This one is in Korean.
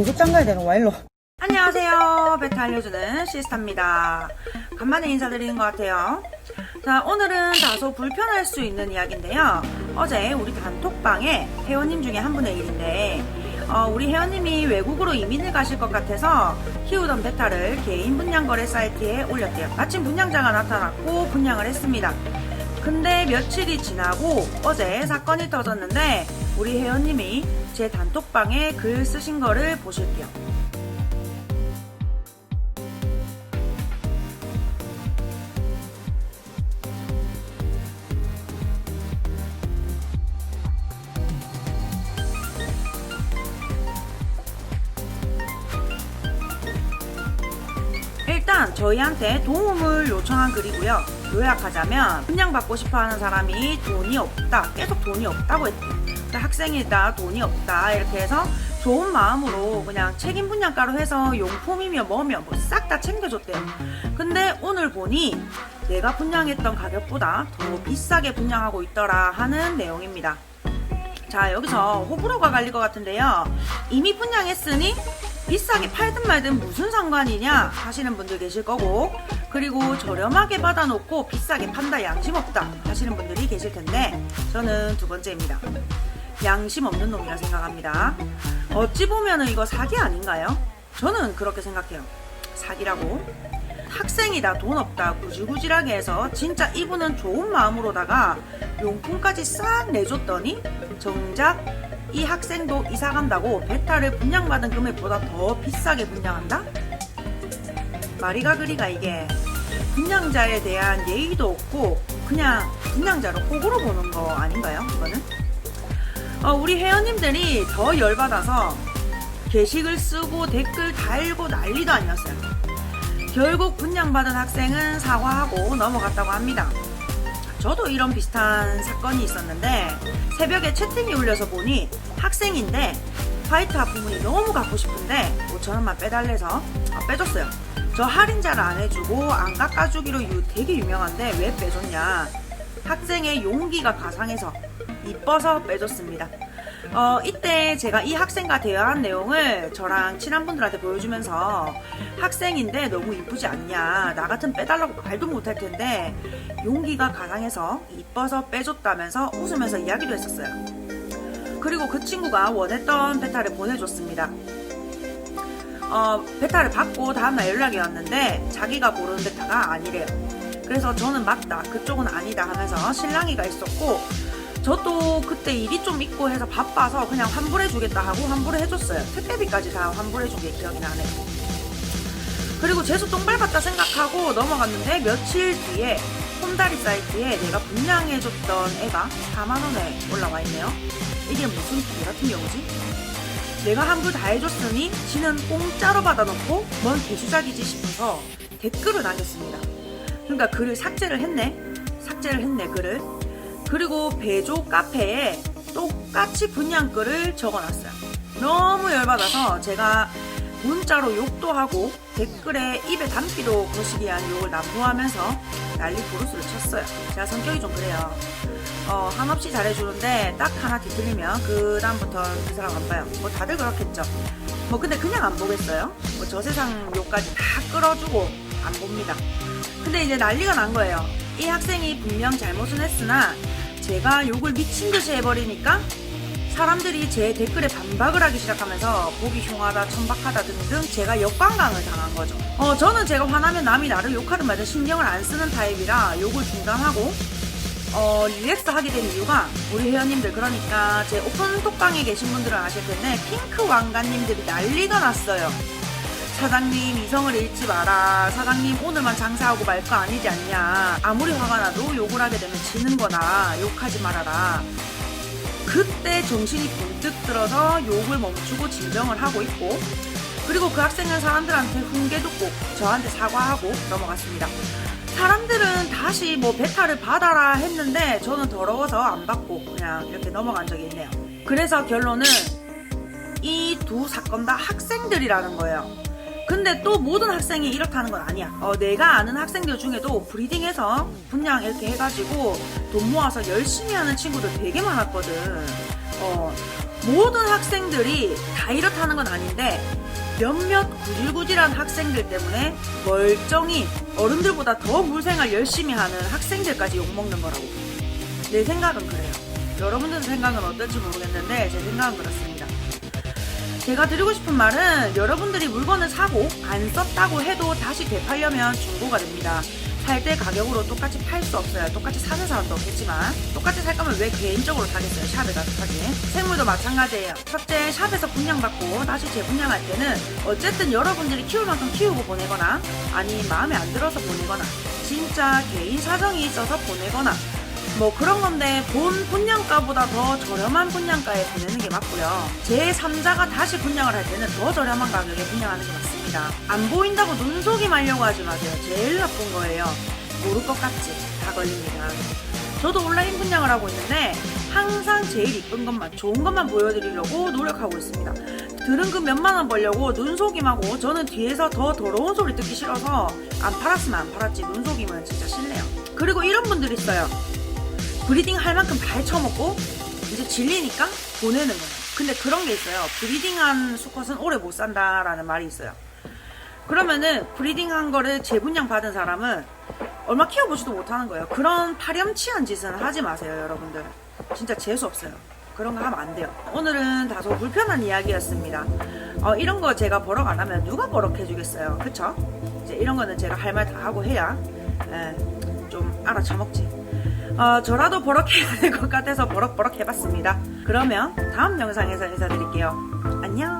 계속 잠가야 되는 와일로. 안녕하세요. 베타 알려주는 시스타입니다. 간만에 인사드리는 것 같아요. 자, 오늘은 다소 불편할 수 있는 이야기인데요. 어제 우리 단톡방에 회원님 중에 한 분의 일인데, 어, 우리 회원님이 외국으로 이민을 가실 것 같아서 키우던 베타를 개인 분양 거래 사이트에 올렸대요. 마침 분양자가 나타났고 분양을 했습니다. 근데 며칠이 지나고 어제 사건이 터졌는데 우리 회원님이 제 단톡방에 글 쓰신 거를 보실게요. 일단 저희한테 도움을 요청한 글이고요. 요약하자면 분양받고 싶어 하는 사람이 돈이 없다, 계속 돈이 없다고 했대요. 학생이다, 돈이 없다 이렇게 해서 좋은 마음으로 그냥 책임 분양가로 해서 용품이며 뭐며 뭐 싹 다 챙겨줬대요. 근데 오늘 보니 내가 분양했던 가격보다 더 비싸게 분양하고 있더라 하는 내용입니다. 자 여기서 호불호가 갈릴 것 같은데요. 이미 분양했으니 비싸게 팔든 말든 무슨 상관이냐 하시는 분들 계실 거고 그리고 저렴하게 받아놓고 비싸게 판다 양심 없다 하시는 분들이 계실 텐데 저는 두 번째입니다. 양심 없는 놈이라 생각합니다. 어찌 보면은 이거 사기 아닌가요? 저는 그렇게 생각해요. 사기라고. 학생이다 돈 없다 구질구질하게 해서 진짜 이분은 좋은 마음으로다가 용품까지 싹 내줬더니 정작 이 학생도 이사 간다고 베타를 분양받은 금액보다 더 비싸게 분양한다? 말이가 그리가 이게 분양자에 대한 예의도 없고 그냥 분양자를 호구로 보는 거 아닌가요? 이거는? 어, 우리 회원님들이 더 열받아서 게시글 쓰고 댓글 달고 난리도 아니었어요. 결국 분양받은 학생은 사과하고 넘어갔다고 합니다. 저도 이런 비슷한 사건이 있었는데 새벽에 채팅이 울려서 보니 학생인데 화이트 하프문이 너무 갖고 싶은데 5천원만 빼달래서 아, 빼줬어요. 저 할인자를 안 해주고 안 깎아주기로 유- 되게 유명한데 왜 빼줬냐. 학생의 용기가 가상해서 이뻐서 빼줬습니다. 어, 이때 제가 이 학생과 대화한 내용을 저랑 친한 분들한테 보여주면서 학생인데 너무 이쁘지 않냐. 나 같은 빼달라고 말도 못할 텐데 용기가 가상해서 이뻐서 빼줬다면서 웃으면서 이야기도 했었어요. 그리고 그 친구가 원했던 베타를 보내줬습니다. 어, 베타를 받고 다음날 연락이 왔는데 자기가 고르는 베타가 아니래요. 그래서 저는 맞다, 그쪽은 아니다 하면서 실랑이가 있었고 저도 그때 일이 좀 있고 해서 바빠서 그냥 환불해주겠다 하고 환불해줬어요. 택배비까지 다 환불해준 게 기억이 나네요. 그리고 재수 똥 밟았다 생각하고 넘어갔는데 며칠 뒤에 홈다리 사이트에 내가 분양해줬던 애가 4만원에 올라와 있네요. 이게 무슨 개 같은 경우지? 내가 환불 다 해줬으니 지는 공짜로 받아놓고 뭔 개수작이지 싶어서 댓글을 남겼습니다. 그러니까 글을 삭제를 했네. 삭제를 했네 글을. 그리고 배조 카페에 똑같이 분양글을 적어놨어요. 너무 열받아서 제가 문자로 욕도 하고 댓글에 입에 담기도 거시기 한 욕을 난무하면서 난리 부르스를 쳤어요. 제가 성격이 좀 그래요. 어, 한없이 잘해주는데 딱 하나 뒤틀리면 그 다음부터는 그 사람 안 봐요. 뭐 다들 그렇겠죠. 뭐 근데 그냥 안 보겠어요. 뭐 저 세상 욕까지 다 끌어주고 안 봅니다. 근데 이제 난리가 난 거예요. 이 학생이 분명 잘못은 했으나 제가 욕을 미친 듯이 해버리니까 사람들이 제 댓글에 반박을 하기 시작하면서 보기 흉하다, 천박하다 등등 제가 역관광을 당한 거죠. 어, 저는 제가 화나면 남이 나를 욕하든 말든 신경을 안 쓰는 타입이라 욕을 중단하고 어, 릴렉스 하게 된 이유가 우리 회원님들 그러니까 제 오픈 톡방에 계신 분들은 아실 텐데 핑크 왕가님들이 난리가 났어요. 사장님 이성을 잃지 마라. 사장님 오늘만 장사하고 말 거 아니지 않냐. 아무리 화가 나도 욕을 하게 되면 지는 거나 욕하지 말아라. 그때 정신이 번뜩 들어서 욕을 멈추고 진정을 하고 있고 그리고 그 학생은 사람들한테 훈계 듣고 저한테 사과하고 넘어갔습니다. 사람들은 다시 뭐 베타를 받아라 했는데 저는 더러워서 안 받고 그냥 이렇게 넘어간 적이 있네요. 그래서 결론은 이 두 사건 다 학생들이라는 거예요. 근데 또 모든 학생이 이렇다는 건 아니야. 어, 내가 아는 학생들 중에도 브리딩해서 분양 이렇게 해가지고 돈 모아서 열심히 하는 친구들 되게 많았거든. 어, 모든 학생들이 다 이렇다는 건 아닌데 몇몇 구질구질한 학생들 때문에 멀쩡히 어른들보다 더 물생활 열심히 하는 학생들까지 욕먹는 거라고. 내 생각은 그래요. 여러분들 생각은 어떨지 모르겠는데 제 생각은 그렇습니다. 제가 드리고 싶은 말은 여러분들이 물건을 사고 안 썼다고 해도 다시 되팔려면 중고가 됩니다. 살 때 가격으로 똑같이 팔 수 없어요. 똑같이 사는 사람도 없겠지만 똑같이 살 거면 왜 개인적으로 사겠어요? 샵에 가서 사지. 생물도 마찬가지예요. 첫째 샵에서 분양받고 다시 재분양할 때는 어쨌든 여러분들이 키울 만큼 키우고 보내거나 아니 마음에 안 들어서 보내거나 진짜 개인 사정이 있어서 보내거나 뭐 그런 건데 본 분양가보다 더 저렴한 분양가에 보내는 게 맞고요. 제 3자가 다시 분양을 할 때는 더 저렴한 가격에 분양하는 게 맞습니다. 안 보인다고 눈속이 말려고 하지 마세요. 제일 나쁜 거예요. 모를 것 같지? 다 걸립니다. 저도 온라인 분양을 하고 있는데 항상 제일 이쁜 것만 좋은 것만 보여드리려고 노력하고 있습니다. 들은 그 몇만 원 벌려고 눈속임하고 저는 뒤에서 더 더러운 소리 듣기 싫어서 안 팔았으면 안 팔았지 눈속임은 진짜 싫네요. 그리고 이런 분들 있어요. 브리딩 할 만큼 다 헤쳐먹고 이제 질리니까 보내는 거예요. 근데 그런 게 있어요. 브리딩한 수컷은 오래 못 산다라는 말이 있어요. 그러면은 브리딩한 거를 재분양 받은 사람은 얼마 키워보지도 못하는 거예요. 그런 파렴치한 짓은 하지 마세요, 여러분들. 진짜 재수 없어요. 그런 거 하면 안 돼요. 오늘은 다소 불편한 이야기였습니다. 어, 이런 거 제가 버럭 안 하면 누가 버럭 해주겠어요. 그쵸? 이제 이런 거는 제가 할 말 다 하고 해야 예, 좀 알아쳐먹지. 어, 저라도 버럭해야 될 것 같아서 버럭버럭 해봤습니다. 그러면 다음 영상에서 인사드릴게요. 안녕!